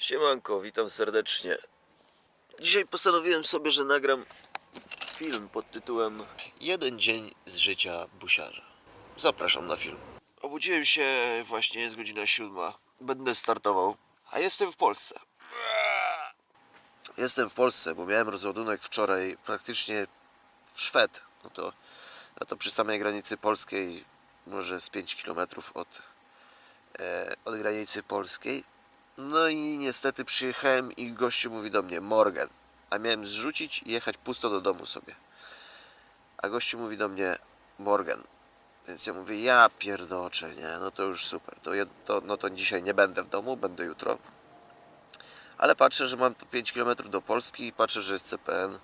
Siemanko, witam serdecznie. Dzisiaj postanowiłem sobie, że nagram film pod tytułem Jeden dzień z życia busiarza. Zapraszam na film. Obudziłem się, właśnie jest godzina siódma. Będę startował, a jestem w Polsce. Jestem w Polsce, bo miałem rozładunek wczoraj praktycznie w Szwed. No to, no to przy samej granicy polskiej, może z 5 km od, e, od granicy polskiej. No i niestety przyjechałem i gościu mówi do mnie Morgan. A miałem zrzucić i jechać pusto do domu sobie. A gościu mówi do mnie Morgan. Więc ja mówię, ja pierdoczę, nie? No to już super. To, jed- to, no to dzisiaj nie będę w domu, będę jutro. Ale patrzę, że mam 5 km do Polski i patrzę, że jest CPN.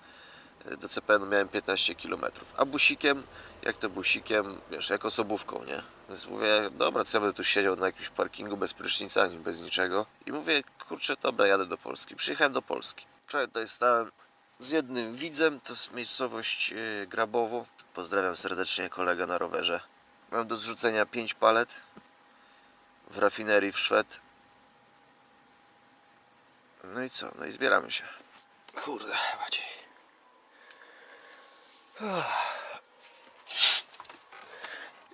Do CPN miałem 15 km. A busikiem, jak to busikiem, wiesz, jak osobówką, nie? Więc mówię, dobra, co ja będę tu siedział na jakimś parkingu bez prysznica, ani bez niczego. I mówię, kurczę, dobra, jadę do Polski. Przyjechałem do Polski. Wczoraj tutaj stałem z jednym widzem, to jest miejscowość yy, Grabowo. Pozdrawiam serdecznie kolegę na rowerze. Mam do zrzucenia 5 palet w rafinerii w Szwed. No i co? No i zbieramy się. Kurde, Maciej.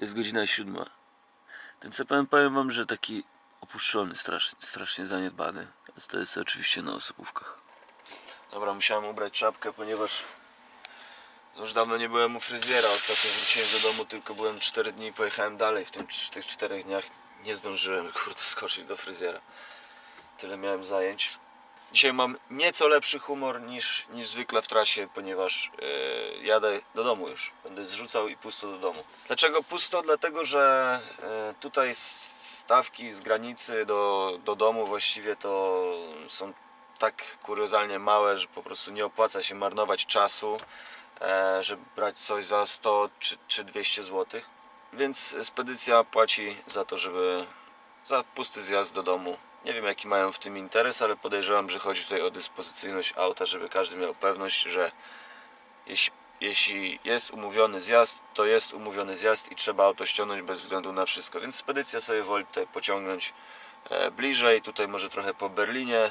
Jest godzina siódma. Ten CPN powiem wam, że taki opuszczony, strasznie, strasznie zaniedbany. Więc to jest oczywiście na osobówkach. Dobra, musiałem ubrać czapkę, ponieważ już dawno nie byłem u fryzjera. Ostatnio wróciłem do domu, tylko byłem 4 dni i pojechałem dalej. W, tym, w tych 4 dniach nie zdążyłem, kurde, skoczyć do fryzjera. Tyle miałem zajęć. Dzisiaj mam nieco lepszy humor niż, niż zwykle w trasie, ponieważ e, jadę do domu już. Będę zrzucał i pusto do domu. Dlaczego pusto? Dlatego, że e, tutaj stawki z granicy do, do domu właściwie to są tak kuriozalnie małe, że po prostu nie opłaca się marnować czasu, e, żeby brać coś za 100 czy, czy 200 zł. Więc spedycja płaci za to, żeby za pusty zjazd do domu. Nie wiem jaki mają w tym interes, ale podejrzewam, że chodzi tutaj o dyspozycyjność auta, żeby każdy miał pewność, że jeśli, jeśli jest umówiony zjazd, to jest umówiony zjazd i trzeba auto ściągnąć bez względu na wszystko. Więc spedycja sobie woli tutaj pociągnąć e, bliżej, tutaj może trochę po Berlinie,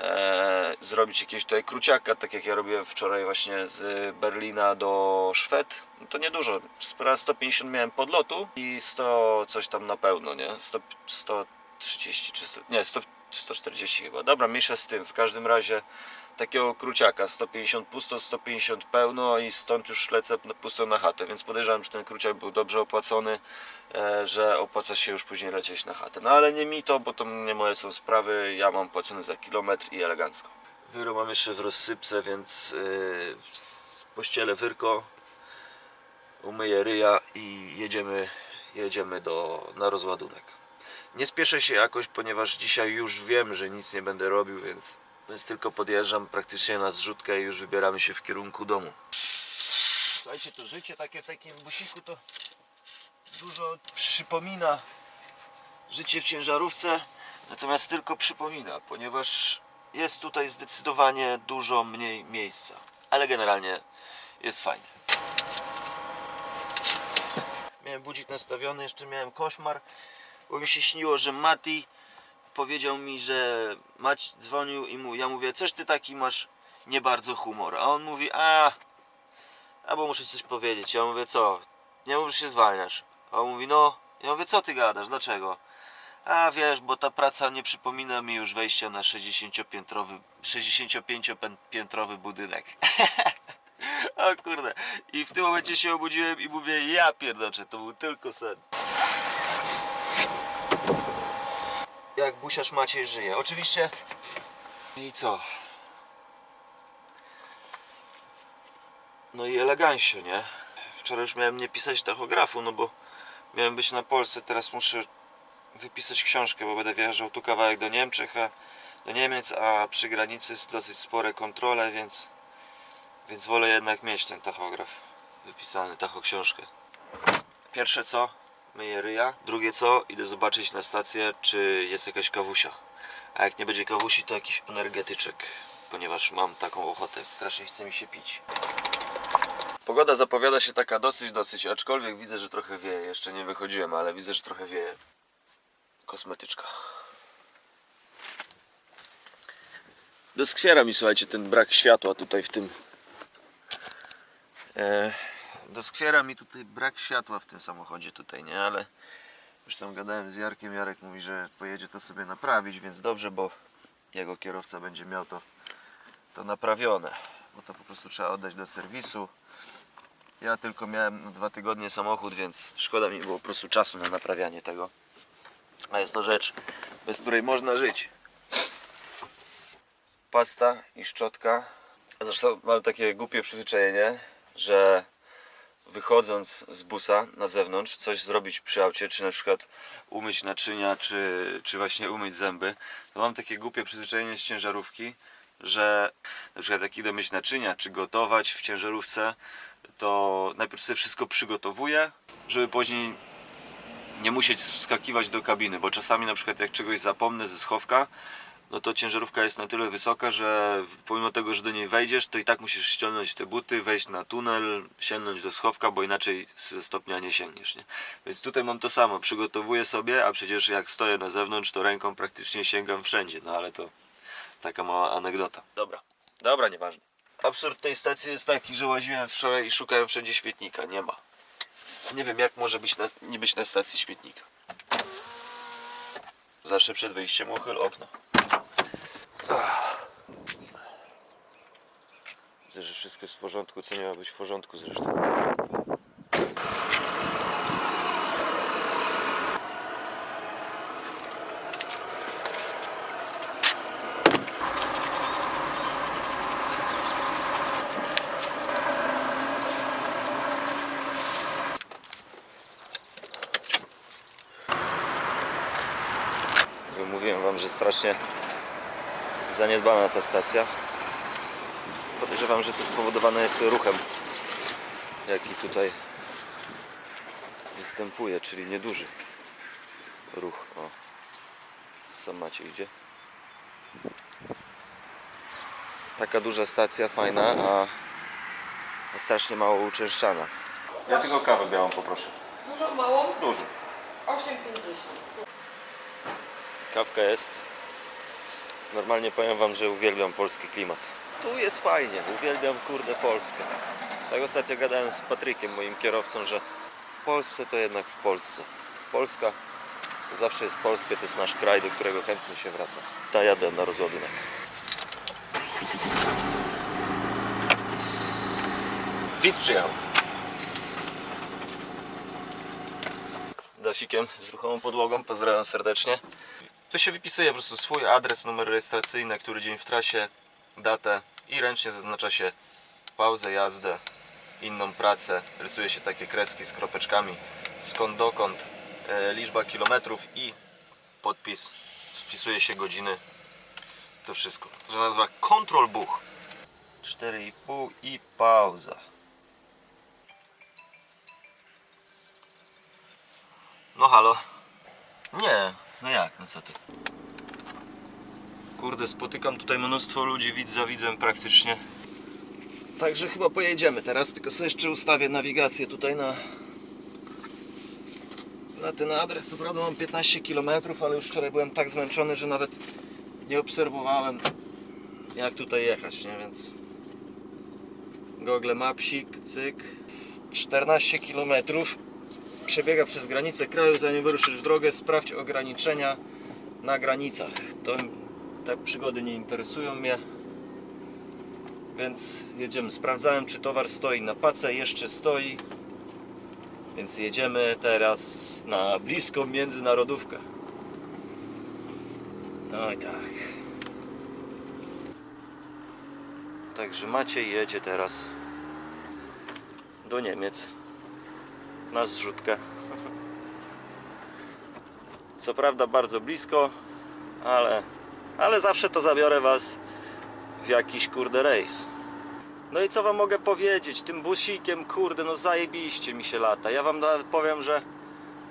e, zrobić jakiegoś tutaj kruciaka, tak jak ja robiłem wczoraj właśnie z Berlina do Szwed. No to niedużo, Spra- 150 miałem podlotu i 100 coś tam na pełno, nie? 100, 130 czy 100, nie, 100, 140 chyba. Dobra, mniejsza z tym. W każdym razie takiego kruciaka 150 pusto, 150 pełno i stąd już lecę pusto na chatę, więc podejrzewam, że ten kruciak był dobrze opłacony, e, że opłaca się już później lecieć na chatę. No ale nie mi to, bo to nie moje są sprawy, ja mam płacony za kilometr i elegancko. Wyro mam jeszcze w rozsypce, więc yy, pościelę wyrko, umyję ryja i jedziemy, jedziemy do, na rozładunek. Nie spieszę się jakoś, ponieważ dzisiaj już wiem, że nic nie będę robił, więc, więc tylko podjeżdżam praktycznie na zrzutkę i już wybieramy się w kierunku domu. Słuchajcie, to życie takie w takim busiku to dużo przypomina życie w ciężarówce, natomiast tylko przypomina, ponieważ jest tutaj zdecydowanie dużo mniej miejsca. Ale generalnie jest fajnie. Miałem budzik nastawiony, jeszcze miałem koszmar, bo mi się śniło, że Mati powiedział mi, że Mać dzwonił i mu, ja mówię, coś ty taki masz nie bardzo humor. A on mówi, a, albo muszę ci coś powiedzieć. Ja mówię, co? Nie mów, że się zwalniasz. A on mówi, no. Ja mówię, co ty gadasz, dlaczego? A wiesz, bo ta praca nie przypomina mi już wejścia na 60-piętrowy, 65-piętrowy budynek. o kurde. I w tym momencie się obudziłem i mówię, ja pierdoczę, to był tylko sen. Jak busiarz Maciej żyje. Oczywiście. I co? No i elegancie, nie? Wczoraj już miałem nie pisać tachografu, no bo miałem być na Polsce, teraz muszę wypisać książkę, bo będę wjeżdżał tu kawałek do Niemczech, a do Niemiec, a przy granicy jest dosyć spore kontrole, więc więc wolę jednak mieć ten tachograf wypisany, tachoksiążkę. Pierwsze co? Myję ryja. Drugie co? Idę zobaczyć na stację, czy jest jakaś kawusia. A jak nie będzie kawusi, to jakiś energetyczek, ponieważ mam taką ochotę. Strasznie chce mi się pić. Pogoda zapowiada się taka dosyć, dosyć, aczkolwiek widzę, że trochę wieje. Jeszcze nie wychodziłem, ale widzę, że trochę wieje. Kosmetyczka. Doskwiera mi, słuchajcie, ten brak światła tutaj w tym. E, doskwiera mi tutaj brak światła w tym samochodzie tutaj, nie? Ale już tam gadałem z Jarkiem. Jarek mówi, że pojedzie to sobie naprawić, więc dobrze, bo jego kierowca będzie miał to, to naprawione. Bo to po prostu trzeba oddać do serwisu. Ja tylko miałem na dwa tygodnie samochód, więc szkoda mi było po prostu czasu na naprawianie tego. A jest to rzecz, bez której można żyć. Pasta i szczotka. Zresztą mam takie głupie przyzwyczajenie, że wychodząc z busa na zewnątrz, coś zrobić przy aucie, czy na przykład umyć naczynia, czy, czy właśnie umyć zęby, to mam takie głupie przyzwyczajenie z ciężarówki, że na przykład jak idę myć naczynia, czy gotować w ciężarówce, to najpierw sobie wszystko przygotowuję, żeby później nie musieć wskakiwać do kabiny, bo czasami na przykład jak czegoś zapomnę ze schowka, no to ciężarówka jest na tyle wysoka, że pomimo tego, że do niej wejdziesz, to i tak musisz ściągnąć te buty, wejść na tunel, sięgnąć do schowka, bo inaczej ze stopnia nie sięgniesz, nie? Więc tutaj mam to samo, przygotowuję sobie, a przecież jak stoję na zewnątrz, to ręką praktycznie sięgam wszędzie, no ale to taka mała anegdota. Dobra, dobra, nieważne. Absurd tej stacji jest taki, że łaziłem wczoraj i szukałem wszędzie śmietnika, nie ma. Nie wiem jak może być na, nie być na stacji śmietnika. Zawsze przed wyjściem uchyl okno. Widzę, że wszystko jest w porządku, co ma być w porządku zresztą. Mówiłem wam, że strasznie zaniedbana ta stacja. Podejrzewam, że to spowodowane jest ruchem, jaki tutaj występuje, czyli nieduży ruch. O, sam macie idzie. Taka duża stacja, fajna, a a strasznie mało uczęszczana. Ja tylko kawę białą poproszę. Dużo, mało? Dużo. 8,50. Kawka jest. Normalnie powiem wam, że uwielbiam polski klimat. Tu jest fajnie, uwielbiam kurde Polskę. Tak ostatnio gadałem z Patrykiem, moim kierowcą, że w Polsce to jednak w Polsce. Polska zawsze jest Polskę, to jest nasz kraj, do którego chętnie się wraca. Ta jadę na rozładunek. Widz przyjechał. Dafikiem z ruchomą podłogą, pozdrawiam serdecznie. Tu się wypisuje po prostu swój adres, numer rejestracyjny, który dzień w trasie, datę i ręcznie zaznacza się pauzę, jazdę, inną pracę. Rysuje się takie kreski z kropeczkami, skąd dokąd, e, liczba kilometrów i podpis. Wpisuje się godziny. To wszystko. To się nazywa Control Book. 4,5 i pauza. No halo. Nie, no jak, no co ty? Kurde, spotykam tutaj mnóstwo ludzi, widz za widzem praktycznie. Także chyba pojedziemy teraz, tylko sobie jeszcze ustawię nawigację tutaj na na ten adres. Co prawda mam 15 km, ale już wczoraj byłem tak zmęczony, że nawet nie obserwowałem jak tutaj jechać, nie? Więc Google Mapsik, cyk 14 km przebiega przez granicę kraju, zanim wyruszysz w drogę, sprawdź ograniczenia na granicach. To, te przygody nie interesują mnie, więc jedziemy. Sprawdzałem, czy towar stoi na pace, jeszcze stoi, więc jedziemy teraz na bliską międzynarodówkę. Oj tak. Także Maciej jedzie teraz do Niemiec na zrzutkę. Co prawda bardzo blisko, ale, ale zawsze to zabiorę Was w jakiś kurde rejs. No i co Wam mogę powiedzieć? Tym busikiem, kurde, no zajebiście mi się lata. Ja Wam powiem, że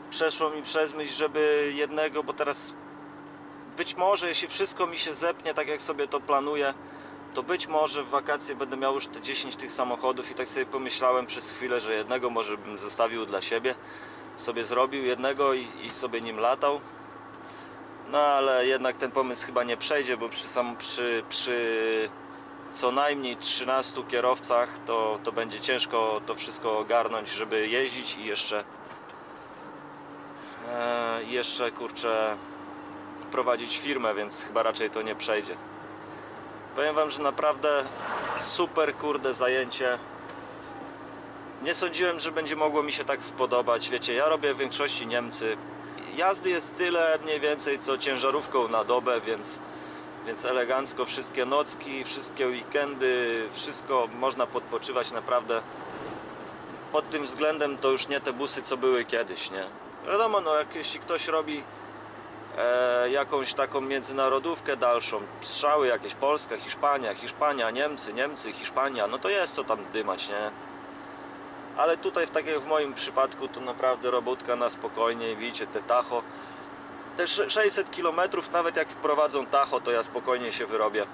przeszło mi przez myśl, żeby jednego, bo teraz być może, jeśli wszystko mi się zepnie tak jak sobie to planuję, to być może w wakacje będę miał już te 10 tych samochodów i tak sobie pomyślałem przez chwilę, że jednego może bym zostawił dla siebie, sobie zrobił jednego i, i sobie nim latał. No ale jednak ten pomysł chyba nie przejdzie, bo przy, sam, przy, przy co najmniej 13 kierowcach to, to będzie ciężko to wszystko ogarnąć, żeby jeździć i jeszcze e, jeszcze kurczę prowadzić firmę, więc chyba raczej to nie przejdzie. Powiem wam, że naprawdę super kurde zajęcie. Nie sądziłem, że będzie mogło mi się tak spodobać. Wiecie, ja robię w większości Niemcy. Jazdy jest tyle mniej więcej co ciężarówką na dobę, więc, więc elegancko wszystkie nocki, wszystkie weekendy, wszystko można podpoczywać naprawdę. Pod tym względem to już nie te busy, co były kiedyś, nie? Wiadomo, no jak jeśli ktoś robi e, jakąś taką międzynarodówkę dalszą, strzały jakieś Polska, Hiszpania, Hiszpania, Niemcy, Niemcy, Hiszpania, no to jest co tam dymać, nie? Ale tutaj, tak jak w moim przypadku, to naprawdę robótka na spokojnie, widzicie, te tacho. Te sze- 600 km, nawet jak wprowadzą tacho, to ja spokojnie się wyrobię.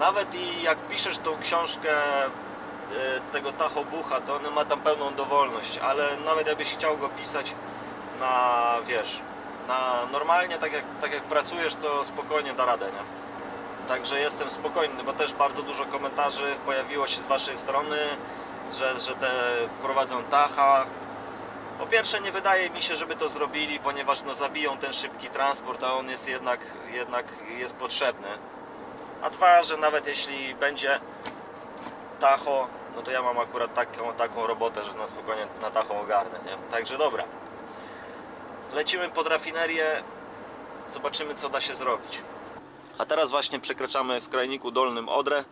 Nawet i jak piszesz tą książkę e, tego tacho bucha, to on ma tam pełną dowolność, ale nawet jakbyś chciał go pisać na, wiesz, na normalnie, tak jak, tak jak pracujesz, to spokojnie da radę, nie? Także jestem spokojny, bo też bardzo dużo komentarzy pojawiło się z Waszej strony, że, że te wprowadzą tacha. Po pierwsze nie wydaje mi się, żeby to zrobili, ponieważ no, zabiją ten szybki transport, a on jest jednak, jednak jest potrzebny. A dwa, że nawet jeśli będzie tacho, no to ja mam akurat taką, taką robotę, że na spokojnie na tacho ogarnę, nie? Także dobra. Lecimy pod rafinerię, zobaczymy co da się zrobić. A teraz właśnie przekraczamy w krajniku Dolnym Odrę.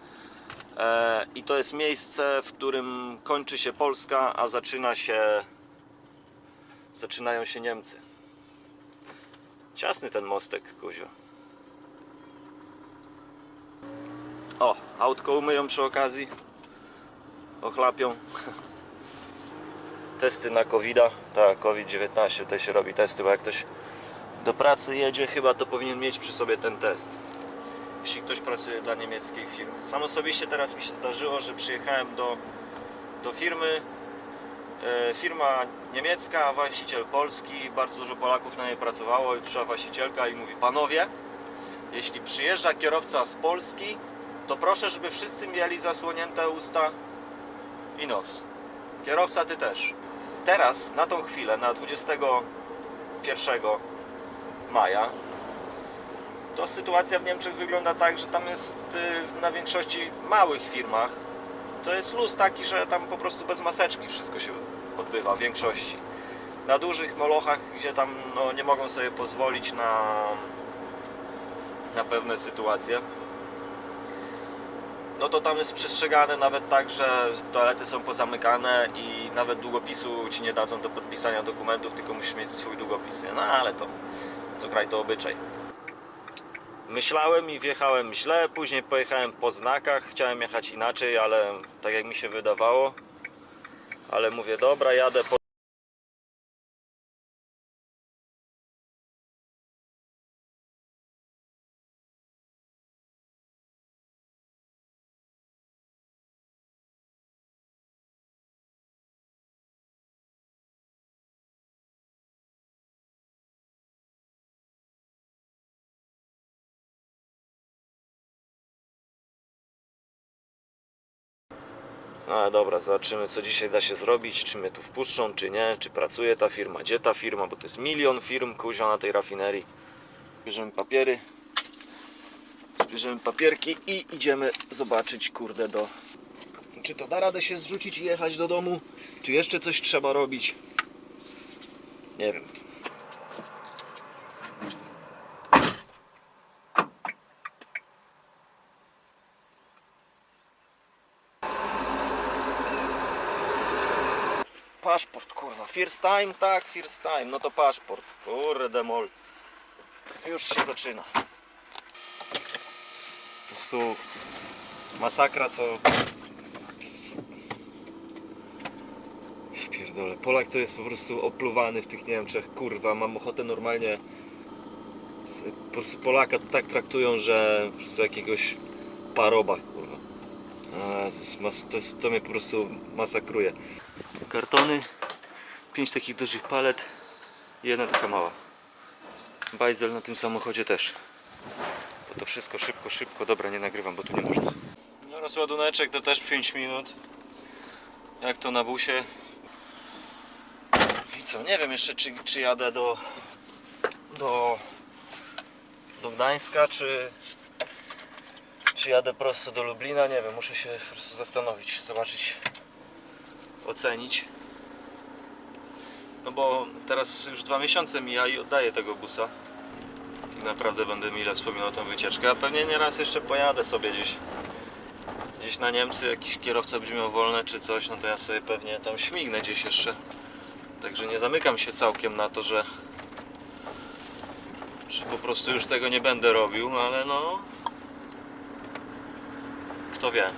E, I to jest miejsce, w którym kończy się Polska, a zaczyna się. Zaczynają się Niemcy. Ciasny ten mostek, Kuzio. O, autko umyją przy okazji. Ochlapią. Testy na covid Tak, COVID-19 tutaj się robi testy, bo jak ktoś do pracy jedzie, chyba to powinien mieć przy sobie ten test jeśli ktoś pracuje dla niemieckiej firmy. Sam osobiście teraz mi się zdarzyło, że przyjechałem do, do firmy. E, firma niemiecka, a właściciel polski. Bardzo dużo Polaków na niej pracowało i przyszła właścicielka i mówi: Panowie, jeśli przyjeżdża kierowca z Polski, to proszę, żeby wszyscy mieli zasłonięte usta i nos. Kierowca ty też. Teraz, na tą chwilę, na 21 maja, to sytuacja w Niemczech wygląda tak, że tam jest y, na większości małych firmach to jest luz taki, że tam po prostu bez maseczki wszystko się odbywa w większości. Na dużych molochach, gdzie tam no, nie mogą sobie pozwolić na, na pewne sytuacje, no to tam jest przestrzegane nawet tak, że toalety są pozamykane i nawet długopisu ci nie dadzą do podpisania dokumentów, tylko musisz mieć swój długopis. No ale to co kraj to obyczaj. Myślałem i wjechałem źle, później pojechałem po znakach, chciałem jechać inaczej, ale tak jak mi się wydawało. Ale mówię, dobra, jadę po... No ale dobra, zobaczymy co dzisiaj da się zrobić, czy mnie tu wpuszczą, czy nie, czy pracuje ta firma, gdzie ta firma, bo to jest milion firm kuźwa na tej rafinerii. Bierzemy papiery, bierzemy papierki i idziemy zobaczyć kurde do... Czy to da radę się zrzucić i jechać do domu, czy jeszcze coś trzeba robić? Nie wiem. Paszport, kurwa. First time? Tak, first time. No to paszport. Kurde mol. Już się zaczyna. Po prostu masakra, co... Pierdolę. Polak to jest po prostu opluwany w tych Niemczech. Kurwa, mam ochotę normalnie... Po prostu Polaka tak traktują, że po prostu jakiegoś paroba, kurwa. Jezus, to, to mnie po prostu masakruje. Kartony, pięć takich dużych palet i jedna taka mała. bajzel na tym samochodzie też. Bo to wszystko szybko, szybko. Dobra, nie nagrywam, bo tu nie można. No rozładuneczek to też 5 minut. Jak to na busie. I co, nie wiem jeszcze czy, czy jadę do do do Gdańska, czy czy jadę prosto do Lublina, nie wiem, muszę się po prostu zastanowić, zobaczyć, ocenić. No bo teraz już dwa miesiące mija i oddaję tego busa. I naprawdę będę mile wspominał tą wycieczkę. A pewnie nieraz jeszcze pojadę sobie gdzieś gdzieś na Niemcy, jakiś kierowca będzie wolne czy coś, no to ja sobie pewnie tam śmignę gdzieś jeszcze. Także nie zamykam się całkiem na to, że że po prostu już tego nie będę robił, ale no kto wie.